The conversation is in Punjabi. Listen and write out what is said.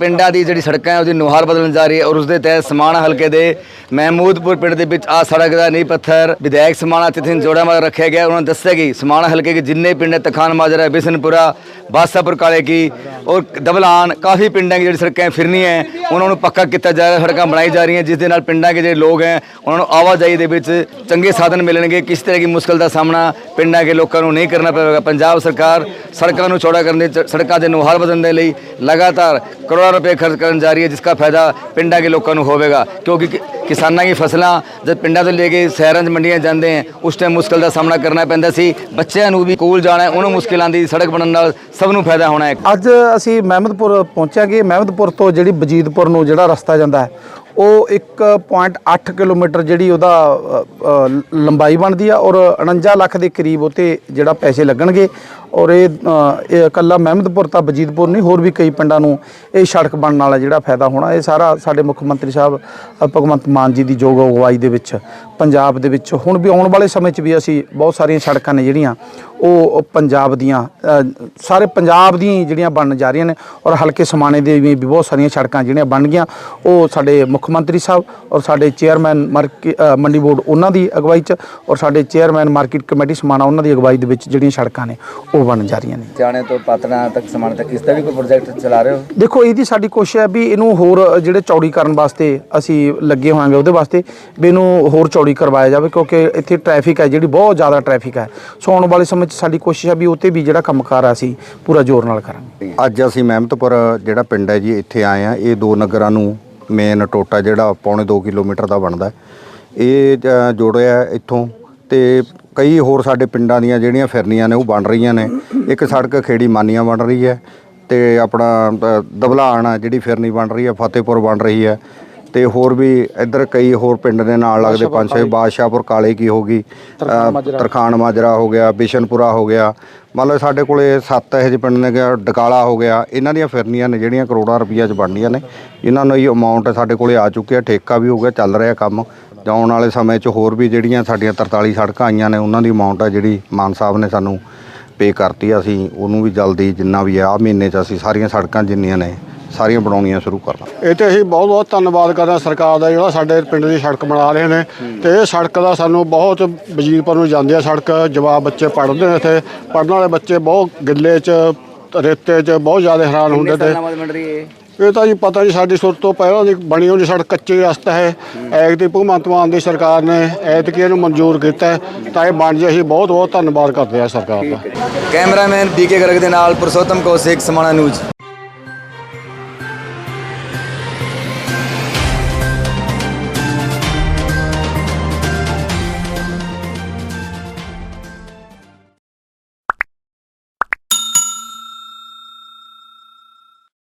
ਪਿੰਡਾਂ ਦੀ ਜਿਹੜੀ ਸੜਕਾਂ ਹੈ, ਉਹਦੀ ਨੁਹਾਰ ਬਦਲਣ ਜਾ ਰਹੀ ਹੈ ਔਰ ਉਸ ਦੇ ਤਹਿਤ ਸਮਾਣਾ ਹਲਕੇ ਦੇ ਮਹਿਮੂਦਪੁਰ ਪਿੰਡ ਦੇ ਵਿੱਚ ਆ ਸੜਕ ਦਾ ਨੀਂਹ ਪੱਥਰ, ਵਿਧਾਇਕ ਸਮਾਣਾ ਤਿਥਿਨ ਜੋੜਾ ਮਾਰ ਰੱਖਿਆ ਗਿਆ। ਉਹਨਾਂ ਨੇ ਦੱਸਿਆ ਕਿ ਸਮਾਣਾ ਹਲਕੇ ਦੇ ਜਿੰਨੇ ਪਿੰਡ ਹੈ ਤਖਾਨ ਮਾਜਰਾ, ਬਿਸਨਪੁਰਾ ਬਾਸਾਪੁਰ ਕਾਲੇ ਕੀ ਔਰ ਦਬਲਾਨ, ਕਾਫੀ ਪਿੰਡਾਂ ਦੀ ਜਿਹੜੀ ਸੜਕਾਂ ਫਿਰਨੀ ਹੈ, ਉਹਨਾਂ ਨੂੰ ਪੱਕਾ ਕੀਤਾ ਜਾ ਰਿਹਾ, ਸੜਕਾਂ ਬਣਾਈ ਜਾ ਰਹੀਆਂ, ਜਿਸ ਦੇ ਨਾਲ ਪਿੰਡਾਂ ਦੇ ਜਿਹੜੇ ਲੋਕ ਹੈ, ਉਹਨਾਂ ਨੂੰ ਆਵਾਜਾਈ ਦੇ ਵਿੱਚ ਚੰਗੇ ਸਾਧਨ ਮਿਲਣਗੇ। ਕਿਸ ਤਰ੍ਹਾਂ ਦੀ ਮੁਸ਼ਕਲ ਦਾ ਸਾਹਮਣਾ ਪਿੰਡਾਂ ਦੇ ਲੋਕਾਂ ਨੂੰ ਨਹੀਂ ਕਰਨਾ ਪਵੇਗਾ। ਪੰਜਾਬ ਸਰਕਾਰ ਸੜਕਾਂ ਨੂੰ ਚੌੜਾ ਕਰਨ ਦੇ ਚ- ਸੜਕਾਂ ਦੇ ਨੁਹਾਰ ਵਧਣ ਦੇ ਲਈ ਲਗਾਤਾਰ ਕਰੋੜਾਂ ਰੁਪਏ ਖਰਚ ਕਰਨ ਜਾ ਰਹੀ ਹੈ, ਜਿਸ ਦਾ ਫਾਇਦਾ ਪਿੰਡਾਂ ਦੇ ਲੋਕਾਂ ਨੂੰ ਹੋਵੇਗਾ। ਕਿਉਂਕਿ ਕਿਸਾਨਾਂ ਦੀ ਫਸਲਾਂ ਜਦ ਪਿੰਡਾਂ ਤੋਂ ਲੈ ਕੇ ਸ਼ਹਿਰਾਂ 'ਚ ਮੰਡੀਆਂ ਜਾਂਦੇ ਹੈ, ਉਸ ਟਾਈਮ ਮੁਸ਼ਕਲ ਦਾ ਸਾਹਮਣਾ ਕਰਨਾ ਪੈਂਦਾ ਸੀ। ਬੱਚਿਆਂ ਨੂੰ ਵੀ ਸਕੂਲ ਜਾਣਾ ਹੈ, ਉਹਨੂੰ ਮੁਸ਼ਕਿਲ ਆਉਂਦੀ ਸੜਕ ਬਣਨ ਨਾਲ ਸਭ ਨੂੰ ਫਾਇਦਾ ਹੋਣਾ ਹੈ। ਅੱਜ ਅਸੀਂ ਮਹਿਮਦਪੁਰ ਪਹੁੰਚਾਂਗੇ। ਮਹਿਮਦਪੁਰ ਤੋਂ ਜਿਹੜੀ ਬਜੀਦਪੁਰ ਨੂੰ ਜਿਹੜਾ ਰਸਤਾ ਜਾਂਦਾ ਹੈ ਉਹ 1.8 ਕਿਲੋਮੀਟਰ ਜਿਹੜੀ ਉਹਦਾ ਲੰਬਾਈ ਬਣਦੀ ਆ ਔਰ 49 ਲੱਖ ਦੇ ਕਰੀਬ ਉਤੇ ਜਿਹੜਾ ਪੈਸੇ ਲੱਗਣਗੇ ਔਰ ਇਹ ਇਕੱਲਾ ਮਹਿਮਦਪੁਰ ਤਾਂ ਬਜੀਦਪੁਰ ਨਹੀਂ, ਹੋਰ ਵੀ ਕਈ ਪਿੰਡਾਂ ਨੂੰ ਇਹ ਸੜਕ ਬਣਨ ਵਾਲਾ ਜਿਹੜਾ ਫਾਇਦਾ ਹੋਣਾ, ਇਹ ਸਾਰਾ ਸਾਡੇ ਮੁੱਖ ਮੰਤਰੀ ਸਾਹਿਬ ਭਗਵੰਤ ਮਾਨ ਜੀ ਦੀ ਯੋਗ ਅਗਵਾਈ ਦੇ ਵਿੱਚ ਪੰਜਾਬ ਦੇ ਵਿੱਚ ਹੁਣ ਵੀ ਆਉਣ ਵਾਲੇ ਸਮੇਂ 'ਚ ਵੀ ਅਸੀਂ ਬਹੁਤ ਸਾਰੀਆਂ ਸੜਕਾਂ ਨੇ ਜਿਹੜੀਆਂ ਉਹ ਪੰਜਾਬ ਦੀਆਂ ਸਾਰੇ ਪੰਜਾਬ ਦੀਆਂ ਜਿਹੜੀਆਂ ਬਣਨ ਜਾ ਰਹੀਆਂ ਨੇ ਔਰ ਹਲਕੇ ਸਮਾਣੇ ਦੇ ਵੀ ਬਹੁਤ ਸਾਰੀਆਂ ਸੜਕਾਂ ਜਿਹੜੀਆਂ ਬਣ ਗਈਆਂ। ਉਹ ਸਾਡੇ ਮੁੱਖ ਮੰਤਰੀ ਸਾਹਿਬ ਔਰ ਸਾਡੇ ਚੇਅਰਮੈਨ ਮੰਡੀ ਬੋਰਡ ਉਹਨਾਂ ਦੀ ਅਗਵਾਈ 'ਚ ਔਰ ਸਾਡੇ ਚੇਅਰਮੈਨ ਮਾਰਕੀਟ ਕਮੇਟੀ ਸਮਾਣਾ ਉਹਨਾਂ ਦੀ ਅਗਵਾਈ ਦੇ ਵਿੱਚ ਜਿਹੜੀਆਂ ਸੜਕਾਂ ਨੇ ਉਹ ਬਣਨ ਜਾ ਰਹੀਆਂ ਨੇ। ਜਾਣੇ ਤੋਂ ਪਾਤਨਾ ਤੱਕ ਸਮਾਨ ਤੱਕ ਇਸ ਦਾ ਵੀ ਕੋਈ ਪ੍ਰੋਜੈਕਟ ਚਲਾ ਰਹੇ ਹੋ? ਦੇਖੋ ਇਹਦੀ ਸਾਡੀ ਕੋਸ਼ਿਸ਼ ਹੈ ਵੀ ਇਹਨੂੰ ਹੋਰ ਜਿਹੜੇ ਚੌੜੀ ਕਰਨ ਵਾਸਤੇ ਅਸੀਂ ਲੱਗੇ ਹੋਵਾਂਗੇ ਉਹਦੇ ਵਾਸਤੇ ਵੀ ਇਹਨੂੰ ਹੋਰ ਚੌੜੀ ਕਰਵਾਇਆ ਜਾਵੇ ਕਿਉਂਕਿ ਇੱਥੇ ਟ੍ਰੈਫਿਕ ਹੈ ਜਿਹੜੀ ਬਹੁਤ ਜ਼ਿਆਦਾ ਟ੍ਰੈਫਿਕ ਹੈ। ਸੋ ਆਉਣ ਵਾਲੇ ਸਮੇਂ 'ਚ ਸਾਡੀ ਕੋਸ਼ਿਸ਼ ਹੈ ਵੀ ਉਹ 'ਤੇ ਵੀ ਜਿਹੜਾ ਕੰਮਕਾਰ ਆ ਅਸੀਂ ਪੂਰਾ ਜ਼ੋਰ ਨਾਲ ਕਰਾਂਗੇ। ਅੱਜ ਅਸੀਂ ਮਹਿਮਤਪੁਰ ਜਿਹੜਾ ਪਿੰਡ ਹੈ ਜੀ ਇੱਥੇ ਆਏ ਆ ਇਹ ਦੋ ਨਗਰਾਂ ਨੂੰ ਮੇਨ ਟੋਟਾ ਜਿਹੜਾ ਪੌਣੇ 2 ਕਿਲੋਮੀਟਰ ਦਾ ਬਣਦਾ ਇਹ ਜੋੜਿਆ ਇੱਥੋਂ ਤੇ ਕਈ ਹੋਰ ਸਾਡੇ ਪਿੰਡਾਂ ਦੀਆਂ ਜਿਹੜੀਆਂ ਫਿਰਨੀਆਂ ਨੇ ਉਹ ਬਣ ਰਹੀਆਂ ਨੇ। ਇੱਕ ਸੜਕ ਖੇੜੀ ਮਾਨੀਆਂ ਬਣ ਰਹੀ ਹੈ ਤੇ ਆਪਣਾ ਅ, ਦਬਲਾਣ ਆ ਜਿਹੜੀ ਫਿਰਨੀ ਬਣ ਰਹੀ ਹੈ ਫਤਿਹਪੁਰ ਬਣ ਰਹੀ ਹੈ। ਤੇ ਹੋਰ ਵੀ ਇੱਧਰ ਕਈ ਹੋਰ ਪਿੰਡ ਦੇ ਨਾਲ ਲੱਗਦੇ ਪੰਜ ਛੇ ਬਾਦਸ਼ਾਹਪੁਰ ਕਾਲੇ ਕੀ ਹੋ ਗਈ ਅ, ਤਰਖਾਣ ਮਾਜਰਾ ਹੋ ਗਿਆ ਬਿਸ਼ਨਪੁਰਾ ਹੋ ਗਿਆ। ਮੰਨ ਲਓ ਸਾਡੇ ਕੋਲੇ ਸੱਤ ਇਹੋ ਜਿਹੇ ਪਿੰਡ ਨੇ ਕਿ ਡਕਾਲਾ ਹੋ ਗਿਆ ਇਹਨਾਂ ਦੀਆਂ ਫਿਰਨੀਆਂ ਨੇ ਜਿਹੜੀਆਂ ਕਰੋੜਾਂ ਰੁਪਈਆ ਚ ਬਣਦੀਆਂ ਨੇ। ਇਹਨਾਂ ਨੂੰ ਇਹ ਅਮਾਉਂਟ ਸਾਡੇ ਕੋਲੇ ਆ ਚੁੱਕਿਆ ਠੇਕਾ ਵੀ ਹੋ ਗਿਆ ਚੱਲ ਰਿਹਾ ਕੰਮ। ਆਉਣ ਵਾਲੇ ਸਮੇਂ 'ਚ ਹੋਰ ਵੀ ਜਿਹੜੀਆਂ ਸਾਡੀਆਂ 43 ਸੜਕਾਂ ਆਈਆਂ ਨੇ ਉਹਨਾਂ ਦੀ ਅਮਾਉਂਟ ਆ ਜਿਹੜੀ ਮਾਨ ਸਾਹਿਬ ਨੇ ਸਾਨੂੰ ਪੇ ਕਰਤੀ ਅਸੀਂ ਉਹਨੂੰ ਵੀ ਜਲਦੀ ਜਿੰਨਾ ਵੀ ਆ ਮਹੀਨੇ 'ਚ ਅਸੀਂ ਸਾਰੀਆਂ ਸੜਕਾਂ ਜਿੰਨੀਆਂ ਨੇ ਸਾਰੀਆਂ ਬਣਾਉਣੀਆਂ ਸ਼ੁਰੂ ਕਰਨਾ ਇਹ ਤੇ ਅਸੀਂ ਬਹੁਤ ਬਹੁਤ ਧੰਨਵਾਦ ਕਰਦੇ ਹਾਂ ਸਰਕਾਰ ਦਾ ਜਿਹੜਾ ਸਾਡੇ ਪਿੰਡ ਦੀ ਸੜਕ ਬਣਾ ਰਹੇ ਨੇ। ਤੇ ਇਹ ਸੜਕ ਦਾ ਸਾਨੂੰ ਬਹੁਤ ਵਜੀਰਪੁਰ ਨੂੰ ਜਾਂਦੀ ਆ ਸੜਕ ਜਵਾਬ ਬੱਚੇ ਪੜ੍ਹਦੇ ਨੇ ਇੱਥੇ। ਪੜ੍ਹਨ ਵਾਲੇ ਬੱਚੇ ਬਹੁਤ ਗਿੱਲੇ 'ਚ ਰੇਤੇ 'ਚ ਬਹੁਤ ਜ਼ਿਆਦਾ ਹੈਰਾਨ ਹੁੰਦੇ ਤੇ। ਇਹ? ਤਾਂ ਜੀ ਪਤਾ ਨਹੀਂ ਸਾਡੀ ਸੁਰਤ ਤੋਂ ਪਹਿਲਾਂ ਦੀ ਬਣੀ ਹੋਈ ਸੜਕ ਕੱਚੀ ਰਸਤਾ ਹੈ। ਐਗਤੀ ਭਗਵੰਤ ਮਾਨ ਦੀ ਸਰਕਾਰ ਨੇ ਐਤਕੀ ਇਹਨੂੰ ਮਨਜ਼ੂਰ ਕੀਤਾ ਤਾਂ ਇਹ ਬਣ ਜੇ ਅਸੀਂ ਬਹੁਤ ਬਹੁਤ ਧੰਨਵਾਦ ਕਰਦੇ ਹਾਂ ਸਰਕਾਰ ਦਾ। ਕੈਮਰਾਮੈਨ ਬੀਕੇ ਗਰਗ ਦੇ ਨਾਲ ਪੁਰਸ਼ੋਤਮ ਕੌਸ਼ਿਕ ਸਮਾਣਾ ਨਿਊਜ਼।